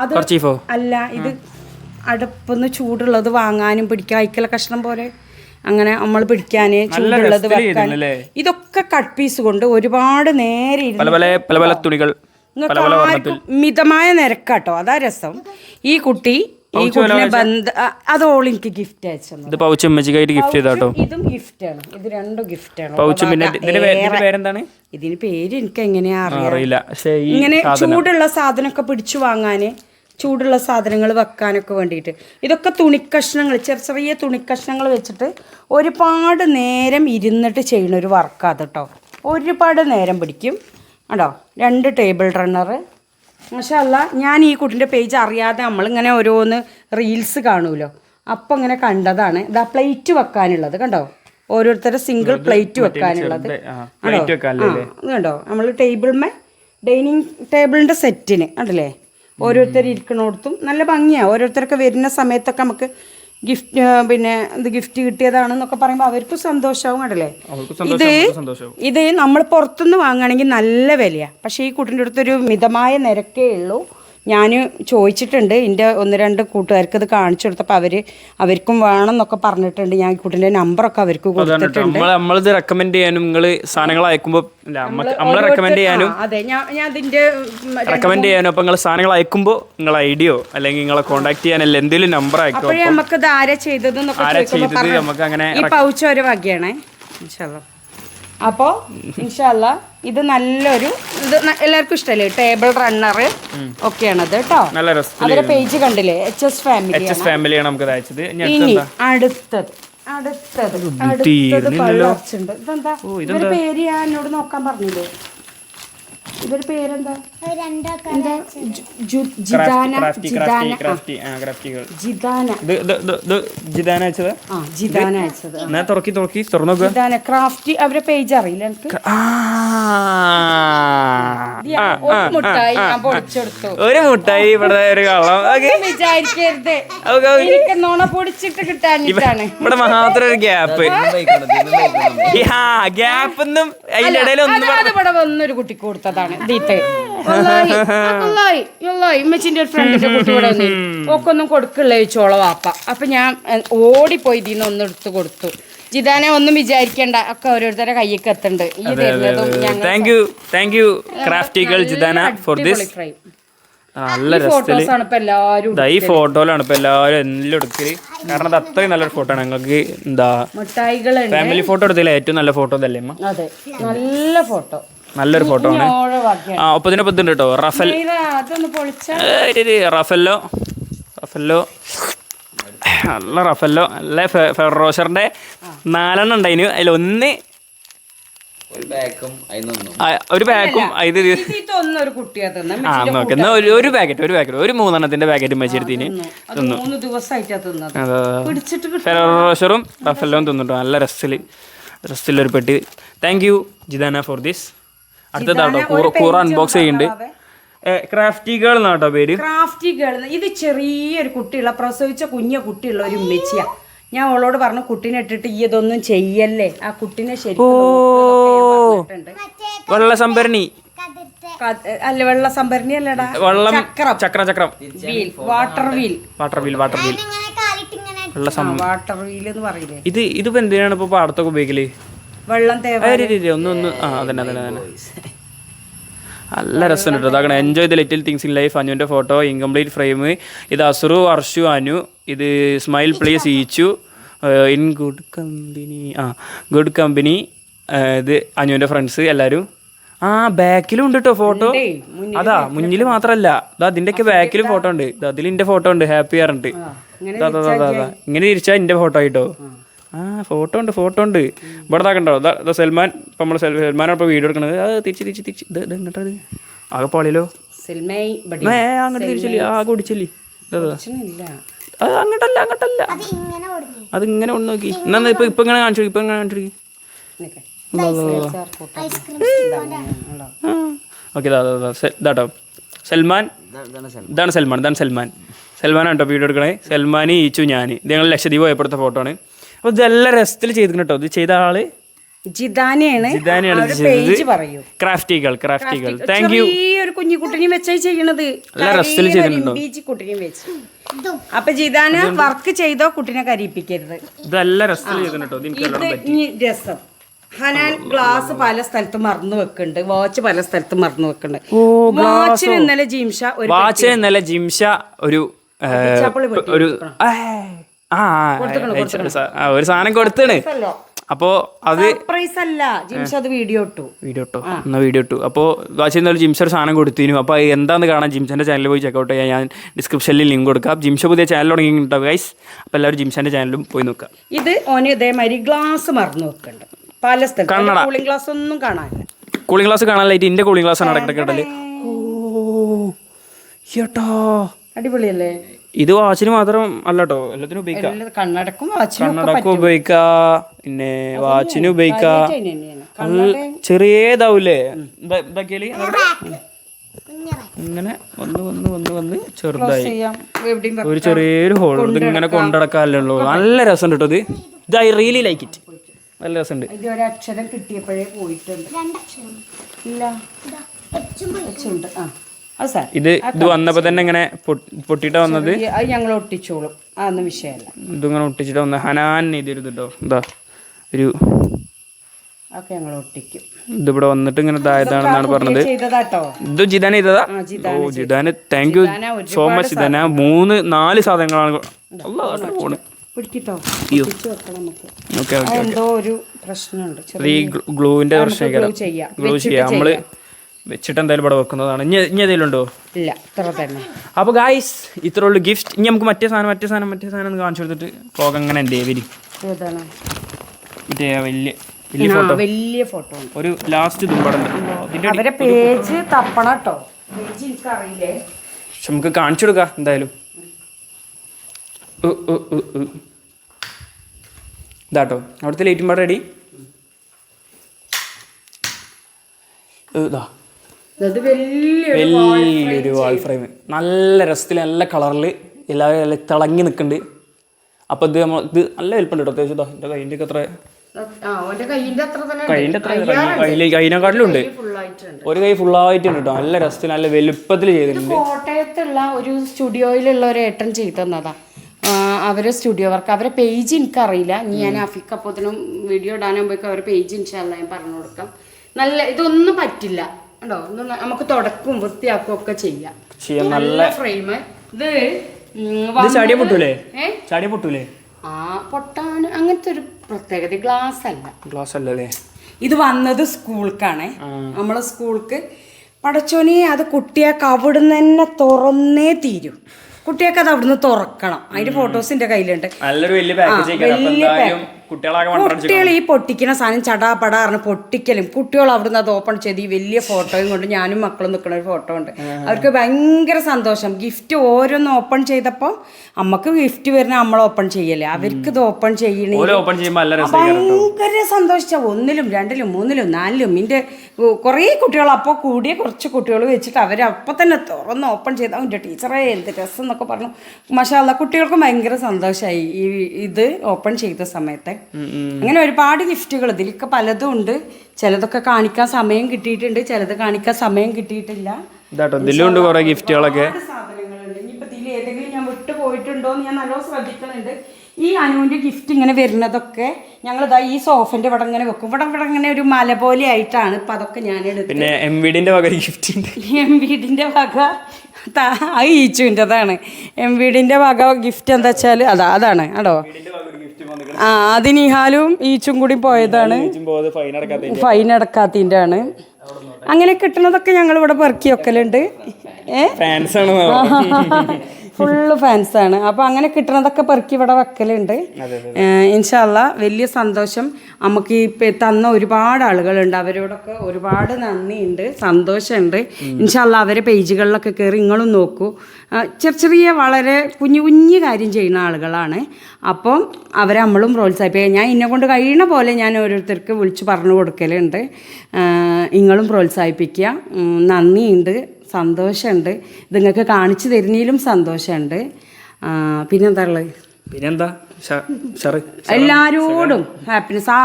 B: അത് അല്ല ഇത് അടുപ്പൊന്ന് ചൂടുള്ളത് വാങ്ങാനും പിടിക്കാൻ അയക്കല കഷ്ണം പോലെ. അങ്ങനെ നമ്മൾ പിടിക്കാന് ചൂടുള്ളത് വെക്കാൻ. ഇതൊക്കെ കട്ട് പീസ് കൊണ്ട് ഒരുപാട് നേരെ
A: പല പല പല പല തുണികൾ.
B: നിങ്ങൾക്ക് ആർക്കും മിതമായ നിരക്കാട്ടോ. അതാ രസം. ഈ കുട്ടി ഈ കുട്ടിനെ ബന്ധ അത് ഓൾ എനിക്ക് ഗിഫ്റ്റ് അയച്ചത്
A: ഇത് പൗച്ച് ഗിഫ്റ്റ് ചെയ്താട്ടോ.
B: ഇതും ഗിഫ്റ്റ് ആണ്. ഇത് രണ്ടും ഗിഫ്റ്റ് ആണ്.
A: പൗച്ചും പിന്നെ പേരെന്താണ്?
B: ഇതിന് പേര് എനിക്ക് എങ്ങനെയാ
A: അറിയില്ല.
B: ഇങ്ങനെ ചൂടുള്ള സാധനമൊക്കെ പിടിച്ചു വാങ്ങാന് ചൂടുള്ള സാധനങ്ങൾ വെക്കാനൊക്കെ വേണ്ടിയിട്ട്. ഇതൊക്കെ തുണിക്കഷ്ണങ്ങൾ ചെറിയ ചെറിയ തുണിക്കഷ്ണങ്ങൾ വെച്ചിട്ട് ഒരുപാട് നേരം ഇരുന്നിട്ട് ചെയ്യുന്ന ഒരു വർക്കാണ് കേട്ടോ ഒരുപാട് നേരം പിടിക്കും. കേട്ടോ രണ്ട് ടേബിൾ റണ്ണർ മാഷല്ല ഞാൻ ഈ കുട്ടിന്റെ പേജ് അറിയാതെ നമ്മളിങ്ങനെ ഓരോന്ന് റീൽസ് കാണുമല്ലോ അപ്പം ഇങ്ങനെ കണ്ടതാണ്. ഇതാ പ്ലേറ്റ് വെക്കാനുള്ളത് കണ്ടോ? ഓരോരുത്തരുടെ സിംഗിൾ പ്ലേറ്റ് വെക്കാനുള്ളത്. കണ്ടോ? നമ്മൾ ടേബിൾമേ ഡൈനിങ് ടേബിളിന്റെ സെറ്റിന് കണ്ടില്ലേ? ഓരോരുത്തർ ഇരിക്കണോടത്തും നല്ല ഭംഗിയാണ് ഓരോരുത്തരൊക്കെ വരുന്ന സമയത്തൊക്കെ നമുക്ക് ഗിഫ്റ്റ് പിന്നെ ഇത് ഗിഫ്റ്റ് കിട്ടിയതാണെന്നൊക്കെ പറയുമ്പോൾ അവർക്ക് സന്തോഷമാവും കണ്ടല്ലേ? ഇത്
A: സന്തോഷവും.
B: ഇത് നമ്മൾ പുറത്തുനിന്ന് വാങ്ങുകയാണെങ്കിൽ നല്ല വിലയാണ് പക്ഷേ ഈ കുട്ടിന്റെ അടുത്തൊരു മിതമായ നിരക്കേ ഉള്ളൂ. ഞാൻ ചോദിച്ചിട്ടുണ്ട് എന്റെ ഒന്ന് രണ്ട് കൂട്ടുകാർക്ക് ഇത് കാണിച്ചു കൊടുത്തപ്പോൾ അവർ അവർക്കും വേണം എന്നൊക്കെ പറഞ്ഞിട്ടുണ്ട്. ഞാൻ കൂട്ടിന്റെ നമ്പറൊക്കെ അവർക്ക് കൊടുത്തിട്ടുണ്ട്.
A: നമ്മളിത് റെക്കമെൻഡ് ചെയ്യാനും നിങ്ങൾ സാധനങ്ങൾ അയക്കുമ്പോൾ നമ്മളെ റെക്കമെൻഡ് ചെയ്യാനും
B: അതെ ഞാൻ ഞാൻ അതിന്റെ
A: റെക്കമെൻഡ് ചെയ്യാനും അപ്പോൾ നിങ്ങൾ സാധനങ്ങൾ അയക്കുമ്പോൾ നിങ്ങൾ ഐഡിയോ അല്ലെങ്കിൽ നിങ്ങളെ കോൺടാക്ട് ചെയ്യാനല്ല എന്തെങ്കിലും നമ്പർ അയക്കും?
B: നമുക്ക് ഇത് ആരാ ചെയ്തത്
A: ആരാ ചെയ്തത്. നമുക്ക് അങ്ങനെ
B: ഈ പൗച്ച് ഒരു വകയാണേ. ഇൻഷാല്ല അപ്പോൾ ഇൻഷാല്ല ഇത് നല്ലൊരു ഇത് എല്ലാവർക്കും ഇഷ്ടമല്ലേ ടേബിൾ റണ്ണർ ഒക്കെയാണത് കേട്ടോ? അവരുടെ പേജ് കണ്ടില്ലേ? എച്ച് എസ് ഫാമിലി
A: ഫാമിലിയാണ് നമുക്ക് അയച്ചത് ഇനി
B: അടുത്തത്. അടുത്തത്. അടുത്തത് പള്ളർച്ചുണ്ട് ഇതെന്താ? ഇവരുടെ പേര് ഞാൻ എന്നോട് നോക്കാൻ പറഞ്ഞില്ലേ? ഇവരുടെ പേരെന്താ?
A: തുറക്കി തുറക്കി തുറന്നു
B: ക്രാഫ്റ്റ് പേജ് അറിയില്ല ഒരു മുട്ടായി
A: ഇവിടെ ഒരു കള്ളം
B: വിചാരിക്കരുത്. നോണ പൊടിച്ചിട്ട് കിട്ടാനിട്ടാണ്
A: ഇവിടെ മാത്രം ഒരു ഗ്യാപ്പ് ഗ്യാപ്പ് ഒന്നും അതിന്റെ ഇടയിൽ ഒന്നും
B: വന്നൊരു കുട്ടിക്ക് കൊടുത്തതാണ് ദീത്തെ വല്ലാഹി, വല്ലാഹി. ഉമ്മച്ചിന്റെ ഒരു ഫ്രണ്ടിന്റെ കുട്ടി ഇവിടെ വന്നു ഒക്കൊന്നും കൊടുക്കില്ല ചോള വാപ്പ. അപ്പൊ ഞാൻ ഓടിപ്പോയി ഇതിന്ന് ഒന്ന് എടുത്ത് കൊടുത്തു. ജിതാനെ ഒന്നും വിചാരിക്കണ്ട. ഒക്കെ ഓരോരുത്തരുടെ കയ്യൊക്കെ എത്തുന്നുണ്ട് ഈ തരുന്നതും
A: താങ്ക് യു താങ്ക് യു ക്രാഫ്റ്റികൾ ജിതാന ഫോർ ദിസ് നല്ല രസത്തിൽ ഈ ഫോട്ടോയിലാണ് ഇപ്പൊ എല്ലാവരും എല്ലാം എടുക്കൽ. കാരണം അത് അത്രയും നല്ലൊരു ഫോട്ടോ ആണ്. ഞങ്ങൾക്ക് എന്താ ഫാമിലി ഫോട്ടോ എടുത്തില്ല ഏറ്റവും നല്ല ഫോട്ടോ ഇതല്ലേ അമ്മ
B: നല്ല ഫോട്ടോ
A: നല്ലൊരു ഫോട്ടോ ആണ് ആ ഒപ്പം ഇതിനെ പറ്റുണ്ട് കേട്ടോ. റഫൽ. റഫല്ലോ. റഫല്ലോ. നല്ല റഫല്ലോ. നല്ല ഫെറോഷറിന്റെ നാലെണ്ണം ഉണ്ടായിന് അതിലൊന്ന്
C: ഒരു ബാക്കും
A: ഇത് ആ നോക്ക്. എന്നാ ഒരു ഒരു പാക്കറ്റ് ഒരു പാക്കറ്റ്. ഒരു മൂന്നെണ്ണത്തിന്റെ പാക്കറ്റ് വെച്ചെടുത്തിന്
B: തിന്നു.
A: ഫെറോഷറും റഫല്ലോം തിന്നിട്ടോ. നല്ല രസത്തിൽ രസത്തിലൊരു പെട്ടി. Thank you Jidana for this അടുത്തതാട്ടോ കൂറ കൂറ അൺബോക്സ് ചെയ്യുന്നുണ്ട് ക്രാഫ്റ്റികൾ എന്നാട്ടോ പേര്.
B: ക്രാഫ്റ്റി ഗേൾ ഇത് ചെറിയൊരു കുട്ടിയുള്ള പ്രസവിച്ച കുഞ്ഞ കുട്ടിയുള്ള ഒരു ഉമ്മച്ചിയാ. ഞാൻ അവളോട് പറഞ്ഞു കുട്ടീനെ ഇട്ടിട്ട് ഈ ഇതൊന്നും ചെയ്യല്ലേ? ആ കുട്ടീനെ ഞാൻ
A: വെള്ള സംഭരണി.
B: അല്ല വെള്ള സംഭരണി അല്ലടാ.
A: വെള്ളം
B: ചക്രം.
A: ചക്രം ചക്രം.
B: Wheel. Water wheel
A: water wheel water wheel വെള്ള സം
B: വാട്ടർ വീൽ എന്ന് പറയില്ലേ?
A: ഇത് ഇതിപ്പോ എന്തിനാണ് ഇപ്പൊ പാടത്തൊക്കെ ഉപയോഗിക്കൽ?
B: വെള്ളം
A: ഒന്ന് ഒന്ന്. ആ അതന്നെ അതന്നെ അതന്നെ. നല്ല രസമുണ്ട് അതാകണം enjoy the little things in life അനുവിന്റെ ഫോട്ടോ ഇൻകംപ്ലീറ്റ് ഫ്രെയിം ഇത് അസുറു അർഷു അനു. ഇത് smile place Ichu in good company ആ ഗുഡ് കമ്പനി ഇത് അനുവിന്റെ ഫ്രണ്ട്സ് എല്ലാവരും ആ ബാക്കിലും ഉണ്ട് കേട്ടോ ഫോട്ടോ അതാ മുന്നിൽ മാത്രമല്ല ഇതാ അതിന്റെയൊക്കെ ബാക്കിലും ഫോട്ടോ ഉണ്ട്. അതിൽ എന്റെ ഫോട്ടോ ഉണ്ട്. ഹാപ്പി ആറുണ്ട്
B: ഇങ്ങനെ
A: ദാ, ദാ, ദാ, ദാ, ദാ. ഇങ്ങനെ തിരിച്ചാ എന്റെ ഫോട്ടോ ആയിട്ടോ. ആ ഫോട്ടോ ഉണ്ട് ഫോട്ടോ ഉണ്ട് ഇവിടെ താക്കണ്ടോ ദാ സെൽമാൻ. ഇപ്പം നമ്മൾ സെൽമാനോ ഇപ്പോൾ വീഡിയോ എടുക്കണത്. അത് തിരിച്ച് തിരിച്ച് തിരിച്ച്. ഇത് ഇത് ഇങ്ങോട്ടത് ആകെ പാളിയല്ലോ? ഏ അങ്ങോട്ട് തിരിച്ചില്ല ആകെ ഓടിച്ചില്ലേ. ഇതാ ഇതാ.
B: പ്രശ്നമില്ല
A: അത് അങ്ങോട്ടല്ല അങ്ങോട്ടല്ല. അത് ഇങ്ങനെ ഒന്ന് നോക്കി. എന്നാ ഇപ്പൊ ഇപ്പൊ ഇങ്ങനെ കാണിച്ചു ഇപ്പൊ ഇങ്ങനെ കാണിച്ചു. ഓക്കെ ഇതാട്ടോ സൽമാൻ. ഇതാണ് സൽമാൻ. ഇതാണ് സൽമാൻ സൽമാൻ. കേട്ടോ വീഡിയോ എടുക്കണേ സൽമാൻ ഈച്ചു ഞാൻ ഇത് ഞങ്ങൾ ലക്ഷദ്വീപ് പോയപ്പോഴത്തെ ഫോട്ടോ ആണ്. അപ്പോൾ ഇതെല്ലാം രസത്തിൽ ചെയ്തിരിക്കണം കേട്ടോ ഇത് ചെയ്ത ആൾ?
B: ജിദാനയാണ്.
A: ജിദാനയാണ് ഇത്
B: പേജ് പറയൂ.
A: ക്രാഫ്റ്റികൾ ക്രാഫ്റ്റികൾ താങ്ക് യു
B: ചെറിയൊരു കുഞ്ഞു കുട്ടിനെയും വെച്ചായി ചെയ്യണത്.
A: നല്ല രസത്തിൽ ചെയ്തിട്ടുണ്ടോ?
B: ബീച്ച് കുട്ടിനെയും വെച്ച്. അപ്പൊ ജിദാന വർക്ക് ചെയ്തോ കുട്ടിനെ കരിപ്പിക്കരുത്
A: ഇതെല്ലാം രസത്തിൽ ചെയ്തിട്ടുണ്ട് കേട്ടോ ഇത് എനിക്ക്
B: ഇത്
A: നല്ലോണം പറ്റി.
B: ഇനി രസം. ഹനാൻ ഗ്ലാസ് പല സ്ഥലത്തും മറന്നു വെക്കുന്നുണ്ട്. വാച്ച് പല സ്ഥലത്തും മറന്നു വെക്കുന്നുണ്ട്. വാച്ചിന് ഇന്നലെ ജീംഷ ഒരു
A: വാച്ച് ഇന്നലെ ജിംഷ ഒരു ഏ, ഒരു ആ, ആ, ഒരു സാധനം കൊടുത്താണ്. അപ്പോ അത്
B: സർപ്രൈസ് അല്ല ജിംഷ അത് വീഡിയോ ഇട്ടു.
A: വീഡിയോ ഇട്ടോ. എന്നാ വീഡിയോ ഇട്ടു. അപ്പോൾ വാച്ച് ഇന്നലെ ജിംസ് ഒരു സാധനം കൊടുത്തിരുന്നു. അപ്പോൾ അത് എന്താന്ന് കാണാൻ ജിംസന്റെ ചാനൽ പോയി ചെക്കൗട്ട് ചെയ്യാൻ ഞാൻ ഡിസ്ക്രിപ്ഷനിൽ ലിങ്ക് കൊടുക്കാം. ജിംഷ പുതിയ ചാനൽ തുടങ്ങിയിട്ടുണ്ടാവും ഗൈസ് അപ്പോൾ എല്ലാവരും ജിംസന്റെ ചാനലും പോയി നോക്കാം.
B: ഇത് ഓന് ഇതേമാതിരി ഗ്ലാസ് മറന്നു വെക്കുന്നുണ്ട് പല സ്ഥലത്തും. കൂളിംഗ് ഗ്ലാസ് ഒന്നും കാണാനില്ല.
A: കൂളിംഗ് ക്ലാസ് കാണാനായിട്ട് എന്റെ കൂളിംഗ് ക്ലാസ് ആണ് ഇടയ്ക്കിടയ്ക്ക് ഇടൽ ഓ ചേട്ടാ
B: അടിപൊളിയല്ലേ?
A: ഇത് വാച്ചിന് മാത്രം അല്ലട്ടോ എല്ലാത്തിനും ഉപയോഗിക്കാം.
B: എല്ലാം കണ്ണടക്കും
A: കണ്ണടക്കം ഉപയോഗിക്കാ പിന്നെ വാച്ചിന് ഉപയോഗിക്കാം. ചെറിയതാവൂലേ? ഇങ്ങനെ വന്ന് വന്ന് വന്ന് വന്ന് ചെറുതായി.
B: ചെയ്യാം.
A: ഒരു ചെറിയൊരു ഹോൾ ഇത് ഇങ്ങനെ കൊണ്ടടക്കാല്ലേ ഉള്ളൂ. നല്ല രസം കേട്ടോ ഇത്. ഇത് ഐ റിയലി ലൈക്ക് ഇറ്റ്. നല്ല രസമുണ്ട്.
B: ഇത് ഒരക്ഷരം കിട്ടിയപ്പോഴേ പോയിട്ടുണ്ട്. ഇല്ല. ആ.
A: ഇത് ഇത് വന്നപ്പോ തന്നെ ഇങ്ങനെ പൊട്ടിട്ട വന്നത്?
B: അത് ഞങ്ങൾ ഒട്ടിച്ചോളും. അതൊന്നും വിഷയമല്ല.
A: ഇതിങ്ങനെ ഒട്ടിച്ചിട്ട് വന്ന ഹനാൻ ഇതൊരു കേട്ടോ എന്താ ഒരു
B: ഒക്കെ ഞങ്ങൾ ഒട്ടിക്കും.
A: ഇതിവിടെ വന്നിട്ട് ഇങ്ങനെ ഇതായതാണെന്നാണ് പറഞ്ഞത്. ഇത് ജിതാന ചെയ്തതാ? ഓ Jithan thank you so much Jithana. മൂന്ന് നാല് സാധനങ്ങളാണ്. പോണ്. ഗ്ലൂവിന്റെ പ്രശ്നം ഗ്ലൂ ചെയ്യാം. നമ്മൾ വെച്ചിട്ട് എന്തായാലും ഇവിടെ വെക്കുന്നതാണ്. ഇനി ഇനി ഏതെങ്കിലും ഉണ്ടോ
B: ഇല്ല ഇത്ര തന്നെ
A: അപ്പോൾ ഗായ്സ് ഇത്ര ഉള്ളു ഗിഫ്റ്റ് ഇനി നമുക്ക് മറ്റേ സാധനം മറ്റേ സാധനം മറ്റേ സാധനം ഒന്ന് കാണിച്ചു കൊടുത്തിട്ട് പോകാൻ അങ്ങനെ എന്റെ വരി
B: ഏതാണ്?
A: മറ്റേ വലിയ വലിയ ഫോട്ടോ
B: വലിയ ഫോട്ടോ
A: ഒരു ലാസ്റ്റ് തുമ്പടം ഇതിന്റെ
B: അവരെ പേജ് തപ്പണ കേട്ടോ. പേജ് എനിക്കറിയില്ലേ?
A: പക്ഷെ നമുക്ക് കാണിച്ചു കൊടുക്കാം എന്തായാലും. ഇതാട്ടോ അവിടുത്തെ ലേറ്റും പാട് റെഡി ഇതാ. വലിയൊരു വാൾ ഫ്രെയിം നല്ല രസത്തിൽ നല്ല കളറിൽ എല്ലാവരും തിളങ്ങി നിൽക്കുന്നുണ്ട് അപ്പോൾ ഇത് നമ്മൾ ഇത് നല്ല വലിപ്പമുണ്ട് കേട്ടോ അത്യാവശ്യം എന്റെ കൈന്റെ ഒക്കെ അത്ര
B: കൈന്റെ അത്ര
A: കൈനെക്കാട്ടിലും ഉണ്ട്. ഒരു കൈ ഫുൾ ഫുള്ളായിട്ടുണ്ട് കേട്ടോ നല്ല രസത്തിൽ നല്ല വലുപ്പത്തിൽ ചെയ്തിട്ടുണ്ട്.
B: കോട്ടയത്തുള്ള ഒരു സ്റ്റുഡിയോയിലുള്ള ഒരു ഏട്ടൻ ചെയ്തു തന്നതാ. അവരെ സ്റ്റുഡിയോ വർക്ക് അവരെ പേജ് എനിക്കറിയില്ല. ഇനി ഞാൻ അഫിക്കപ്പത്തിനും വീഡിയോ ഇടാനാകുമ്പോഴേക്കും അവരെ പേജ് ഇൻഷാല്ല ഞാൻ പറഞ്ഞു കൊടുക്കാം. നല്ല ഇതൊന്നും പറ്റില്ല. ഒന്ന് നമുക്ക് തുടക്കും വൃത്തിയാക്കും ഒക്കെ ചെയ്യാം. നല്ല ഫ്രെയിം ഇത്
A: ചാടിയ പൊട്ടൂലേ? ചാടിയ പൊട്ടൂലേ?
B: ആ പൊട്ടാൻ അങ്ങനത്തെ ഒരു പ്രത്യേകത. ഗ്ലാസ് അല്ല.
A: ഗ്ലാസ് അല്ലേ
B: ഇത് വന്നത് സ്കൂൾക്കാണ്. നമ്മളെ സ്കൂൾക്ക് പടച്ചോനെ അത് കുട്ടിയൊക്കെ അവിടുന്ന് തന്നെ തുറന്നേ തീരും. കുട്ടിയൊക്കെ അത് അവിടുന്ന് തുറക്കണം. അതിന്റെ ഫോട്ടോസ് എന്റെ കയ്യിലുണ്ട്.
A: നല്ലൊരു വലിയ പാക്കേജ്
B: വലിയ കുട്ടികൾ ഈ പൊട്ടിക്കുന്ന സാധനം ചടാ പടാ പറഞ്ഞ് പൊട്ടിക്കലും. കുട്ടികൾ അവിടുന്ന് അത് ഓപ്പൺ ചെയ്ത് ഈ വലിയ ഫോട്ടോയും കൊണ്ട് ഞാനും മക്കളും നിൽക്കുന്ന ഒരു ഫോട്ടോ ഉണ്ട്. അവർക്ക് ഭയങ്കര സന്തോഷം. ഗിഫ്റ്റ് ഓരോന്ന് ഓപ്പൺ ചെയ്തപ്പോൾ അമ്മയ്ക്ക് ഗിഫ്റ്റ് വരുന്ന നമ്മൾ ഓപ്പൺ ചെയ്യല്ലേ? അവർക്ക് ഇത് ഓപ്പൺ ചെയ്യണേ.
A: ഓരോ ഓപ്പൺ ചെയ്യുമ്പോൾ നല്ല രസം
B: ഭയങ്കര സന്തോഷിച്ച ഒന്നിലും രണ്ടിലും മൂന്നിലും നാലിലും ഇന്റെ കുറേ കുട്ടികൾ അപ്പോൾ കൂടിയ കുറച്ച് കുട്ടികൾ വെച്ചിട്ട് അവർ അപ്പം തന്നെ തുറന്ന് ഓപ്പൺ ചെയ്ത് അവന്റെ ടീച്ചറെ എന്ത് രസം എന്നൊക്കെ പറഞ്ഞു. മഷാല കുട്ടികൾക്കും ഭയങ്കര സന്തോഷമായി ഈ ഇത് ഓപ്പൺ ചെയ്ത സമയത്ത്. അങ്ങനെ ഒരുപാട് ഗിഫ്റ്റുകൾ ഇതിലൊക്കെ പലതും ഉണ്ട്. ചിലതൊക്കെ കാണിക്കാൻ സമയം കിട്ടിയിട്ടുണ്ട് ചിലത് കാണിക്കാൻ സമയം കിട്ടിയിട്ടില്ല.
A: ഇതാട്ടോ ഇതിലും ഉണ്ട് കുറെ ഗിഫ്റ്റുകളൊക്കെ.
B: സാധനങ്ങളുണ്ട്. ഇനിയിപ്പോ ഇതിൽ ഏതെങ്കിലും ഞാൻ വിട്ടു പോയിട്ടുണ്ടോ എന്ന് ഞാൻ നല്ലോണം ശ്രദ്ധിക്കുന്നുണ്ട് ഈ അനുവിന്റെ ഗിഫ്റ്റ് ഇങ്ങനെ വരുന്നതൊക്കെ ഞങ്ങൾ ഇതാ ഈ സോഫന്റെ ഇവിടെ ഇങ്ങനെ വെക്കും. ഇവിടെ ഇവിടെ ഇങ്ങനെ ഒരു മല പോലെ ആയിട്ടാണ് ഇപ്പൊ അതൊക്കെ ഞാൻ
A: പിന്നെ എം വിഡിന്റെ വക ഗിഫ്റ്റ്
B: എം വീടിന്റെ വക അത് ഈച്ചുവിന്റെതാണ്. എം വീടിന്റെ വക ഗിഫ്റ്റ് എന്താ വെച്ചാൽ അതാ അതാണ് കേട്ടോ ആ ഇഹാലും ഈച്ചും കൂടി പോയതാണ്.
A: ഫൈൻ അടക്കാത്ത
B: ഫൈൻ അടക്കാത്തതിന്റെ ആണ് അങ്ങനെ കിട്ടുന്നതൊക്കെ ഞങ്ങൾ ഇവിടെ പെറുക്കി വെക്കലുണ്ട്. ഏ?
A: ഫാൻസ് ആണ്
B: ഫുള്ള് ഫാൻസ് ആണ്. അപ്പൊ അങ്ങനെ കിട്ടണതൊക്കെ പെറുക്കി ഇവിടെ വെക്കലുണ്ട്. ഇൻഷാല്ല വലിയ സന്തോഷം. നമുക്ക് ഈ ഇപ്പൊ തന്ന ഒരുപാട് ആളുകളുണ്ട്. അവരോടൊക്കെ ഒരുപാട് നന്ദിയുണ്ട് സന്തോഷമുണ്ട്. ഇൻഷാല്ല അവരെ പേജുകളിലൊക്കെ കയറി നിങ്ങളും നോക്കൂ. ചെറിയ ചെറിയ വളരെ കുഞ്ഞു കുഞ്ഞു കാര്യം ചെയ്യുന്ന ആളുകളാണ്. അപ്പം അവരെ നമ്മളും പ്രോത്സാഹിപ്പിക്കുക ഞാൻ എന്നെ കൊണ്ട് കഴിയുന്ന പോലെ ഞാൻ ഓരോരുത്തർക്ക് വിളിച്ച് പറഞ്ഞു കൊടുക്കലുണ്ട്. ഇങ്ങളും നിങ്ങളും പ്രോത്സാഹിപ്പിക്കുക നന്ദിയുണ്ട്. സന്തോഷമുണ്ട്. ഇത് നിങ്ങൾക്ക് കാണിച്ചു തരുന്നതിലും സന്തോഷമുണ്ട്. പിന്നെന്താ ഉള്ളത്?
A: പിന്നെന്താ?
B: എല്ലാരോടും ഹാപ്പിനെസ്. ആ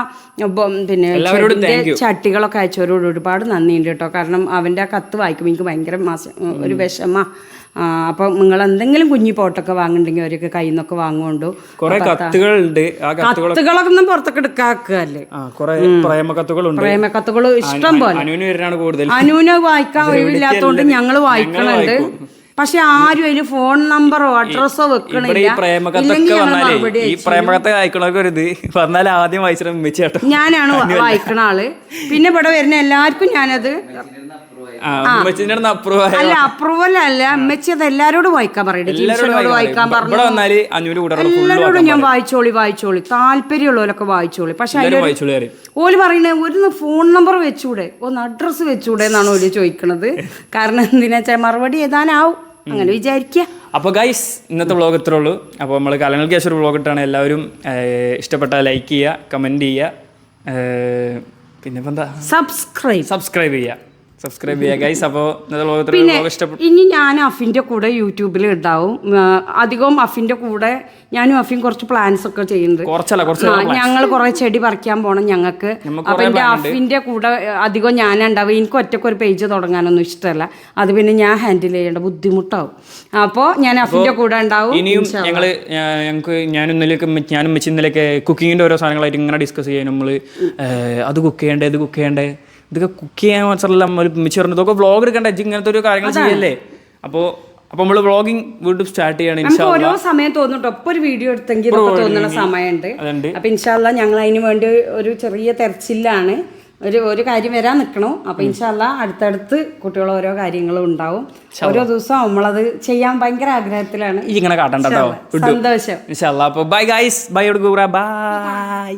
B: പിന്നെ ചട്ടികളൊക്കെ അയച്ചവരോട് ഒരുപാട് നന്ദിയുണ്ട് കേട്ടോ. കാരണം അവന്റെ ആ കത്ത് വായിക്കുമ്പോൾ എനിക്ക് ഭയങ്കര മാസം ഒരു വിഷമ. അപ്പം നിങ്ങൾ എന്തെങ്കിലും കുഞ്ഞി പോട്ടൊക്കെ വാങ്ങുന്നുണ്ടെങ്കിൽ അവരൊക്കെ കയ്യിൽ നിന്നൊക്കെ വാങ്ങുകൊണ്ടു.
A: കുറെ കത്തുകൾ
B: കത്തുകളൊക്കെ ഒന്നും പുറത്തൊക്കെ എടുക്കാക്കല്ലേ?
A: ആ കുറെ പ്രേമ കത്തുകളുണ്ട്
B: പ്രേമ കത്തുകൾ ഇഷ്ടം പോലെ.
A: അനുവിന്
B: വായിക്കാൻ ഒഴിവില്ലാത്തതുകൊണ്ട് ഞങ്ങൾ വായിക്കണുണ്ട്. പക്ഷെ ആരും അതിൽ ഫോൺ നമ്പറോ അഡ്രസ്സോ വെക്കണില്ല.
A: വന്നാൽ ആദ്യം വായിച്ചിട്ട്
B: ഞാനാണ് വായിക്കണ ആൾ. പിന്നെ ഇവിടെ വരുന്ന എല്ലാവർക്കും ഞാനത് അല്ല അപ്രൂവൽ അല്ല അമ്മച്ചി അത് എല്ലാരോടും വായിക്കാൻ പറയട്ടെ. വായിക്കാൻ പറഞ്ഞു എല്ലാരോടും ഞാൻ വായിച്ചോളി വായിച്ചോളി. താല്പര്യമുള്ളവരൊക്കെ വായിച്ചോളി. പക്ഷെ അതിൽ ഓൽ പറയണേ ഒരു ഫോൺ നമ്പർ വെച്ചൂടെ? ഒന്ന് അഡ്രസ്സ് വെച്ചൂടെ എന്നാണ് ഓൽ ചോദിക്കണത്. കാരണം എന്തിനാ വെച്ചാൽ മറുപടി ഏതാനാവും അങ്ങനെ വിചാരിക്കുക
A: അപ്പോൾ ഗൈസ് ഇന്നത്തെ വ്ളോഗ് ഇത്രേ ഉള്ളൂ. അപ്പോൾ നമ്മൾ കലങ്ങൾക്ക് ശേഷം ഒരു വ്ളോഗ് ഇട്ടാണ് എല്ലാവരും ഇഷ്ടപ്പെട്ട ലൈക്ക് ചെയ്യുക കമന്റ് ചെയ്യുക പിന്നെ എന്താ
B: സബ്സ്ക്രൈബ്
A: സബ്സ്ക്രൈബ് ചെയ്യുക. സബ്സ്ക്രൈബ് ചെയ്യുക ഗൈസ് അപ്പോൾ
B: പിന്നെ ഇനി ഞാൻ അഫിന്റെ കൂടെ യൂട്യൂബിൽ ഉണ്ടാവും അധികവും അഫിന്റെ കൂടെ ഞാനും അഫിൻ കുറച്ച് പ്ലാൻസ് ഒക്കെ ചെയ്യുന്നുണ്ട്. ഞങ്ങൾ കുറെ ചെടി പറിക്കാൻ പോണം ഞങ്ങൾക്ക്. അപ്പം എന്റെ അഫിന്റെ കൂടെ അധികം ഞാനുണ്ടാവും. എനിക്ക് ഒറ്റയ്ക്ക് ഒരു പേജ് തുടങ്ങാനൊന്നും ഇഷ്ടമല്ല. അത് പിന്നെ ഞാൻ ഹാൻഡിൽ ചെയ്യേണ്ട ബുദ്ധിമുട്ടാവും. അപ്പോൾ ഞാൻ അഫിന്റെ കൂടെ ഉണ്ടാവും.
A: ഇനിയും ഞങ്ങൾ ഞങ്ങൾക്ക് ഞാൻ മെ- ഞാനും മെച്ചി ഇന്നലെയൊക്കെ കുക്കിങ്ങിന്റെ ഓരോ സാധനങ്ങളായിട്ട് ഇങ്ങനെ ഡിസ്കസ് ചെയ്യാൻ നമ്മൾ അത് കുക്ക് ചെയ്യേണ്ടത് കുക്ക് ചെയ്യണ്ടേ? ഇതൊക്കെ കുക്ക് ചെയ്യാൻ മാത്രമല്ല നമ്മൾ മെച്ചി പറഞ്ഞു ഇതൊക്കെ വ്ളോഗ് എടുക്കണ്ട ഇങ്ങനത്തെ ഒരു കാര്യങ്ങൾ ചെയ്യല്ലേ? അപ്പോൾ അപ്പൊ നമ്മൾ വ്ളോഗിങ് വീണ്ടും സ്റ്റാർട്ട് ചെയ്യണം
B: ഓരോ സമയം തോന്നുട്ടോ ഇപ്പൊ ഒരു വീഡിയോ എടുത്തെങ്കിൽ തോന്നുന്ന സമയമുണ്ട്. അപ്പൊ ഇൻഷാല്ല ഞങ്ങൾ അതിന് വേണ്ടി ഒരു ചെറിയ തെരച്ചിലാണ്. ഒരു ഒരു കാര്യം വരാൻ നിൽക്കണു അപ്പൊ ഇൻഷാല്ല അടുത്തടുത്ത് കുട്ടികൾ ഓരോ കാര്യങ്ങളും ഉണ്ടാവും. ഓരോ ദിവസം നമ്മളത് ചെയ്യാൻ ഭയങ്കര ആഗ്രഹത്തിലാണ്.
A: ഇങ്ങനെ കാട്ടണ്ടോ
B: സന്തോഷം.
A: Bye guys bye bye